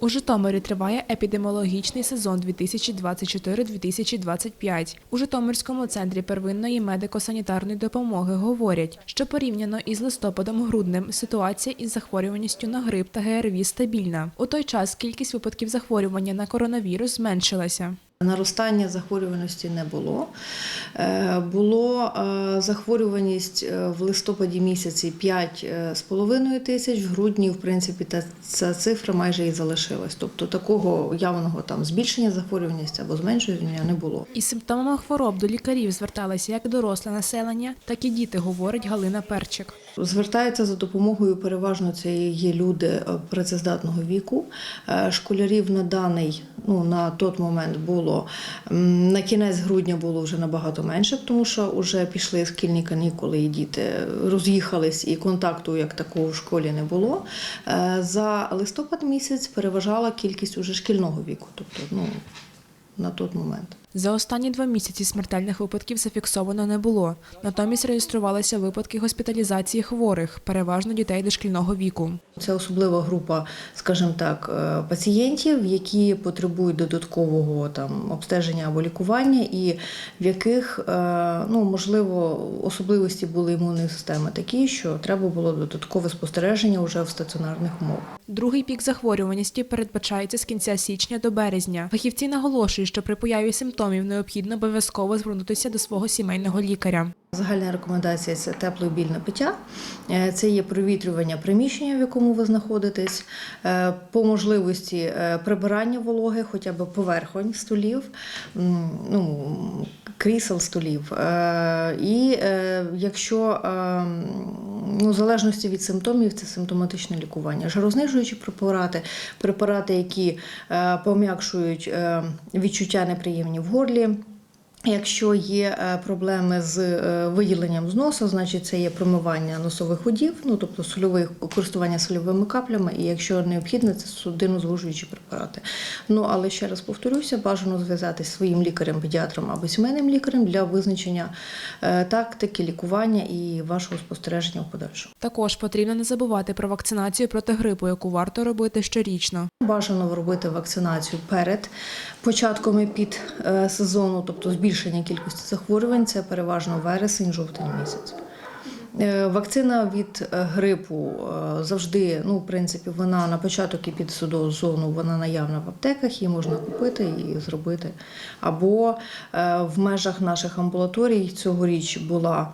У Житомирі триває епідеміологічний сезон 2024-2025. У Житомирському центрі первинної медико-санітарної допомоги говорять, що порівняно із листопадом-груднем ситуація із захворюваністю на грип та ГРВІ стабільна. У той час кількість випадків захворювання на коронавірус зменшилася. Наростання захворюваності не було. Е, Було е, захворюваність е, в листопаді місяці 5,5 тисяч, в грудні, в принципі, та ця цифра майже і залишилась. Тобто такого явного там збільшення захворюваності або зменшення не було. Із симптомами хвороб до лікарів зверталися як доросле населення, так і діти, говорить Галина Перчик. Звертаються за допомогою переважно це є люди працездатного віку. Школярів на даний, ну на той момент було м, на кінець грудня було вже набагато менше, тому що вже пішли шкільні канікули, і діти роз'їхались, і контакту як такого в школі не було. Е, За листопад місяць переважала кількість уже шкільного віку, тобто ну на той момент. За останні два місяці смертельних випадків зафіксовано не було. Натомість реєструвалися випадки госпіталізації хворих, переважно дітей дошкільного віку. Це особлива група, скажімо так, е, пацієнтів, які потребують додаткового там обстеження або лікування, і в яких е, ну можливо особливості були імунної системи такі, що треба було додаткове спостереження вже в стаціонарних умовах. Другий пік захворюваності передбачається з кінця січня до березня. Фахівці наголошують, що при появі симптомів необхідно обов'язково звернутися до свого сімейного лікаря. Загальна рекомендація це тепле більне пиття. Е, Це є провітрювання приміщення, в якому ви знаходитесь, е, по можливості е, прибирання вологи, хоча б поверхонь столів, ну, крісел столів. І якщо ну, в залежності від симптомів, це симптоматичне лікування. Жарознижуючі препарати, препарати, які пом'якшують відчуття неприємні в горлі. Якщо є е, проблеми з е, виділенням з носа, значить це є промивання носових удів, ну тобто сольових користування сольовими каплями, і якщо необхідно, це судинозвужуючі препарати. Ну але ще раз повторюся, бажано зв'язатися зі своїм лікарем-педіатром або сімейним лікарем для визначення е, тактики лікування і вашого спостереження в подальшому. Також потрібно не забувати про вакцинацію проти грипу, яку варто робити щорічно. Бажано робити вакцинацію перед початком і під сезону, тобто збільшення кількості захворювань, це переважно вересень, жовтень місяць. Е, Вакцина від е, грипу е, завжди, ну, в принципі, вона на початок і під сезону вона наявна в аптеках, її можна купити і зробити. Або в межах наших амбулаторій цьогоріч була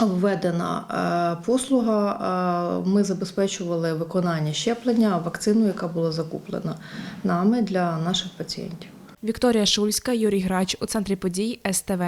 Введена послуга. Ми забезпечували виконання щеплення вакциною, яка була закуплена нами для наших пацієнтів. Вікторія Шульська, Юрій Грач у центрі подій СТВ.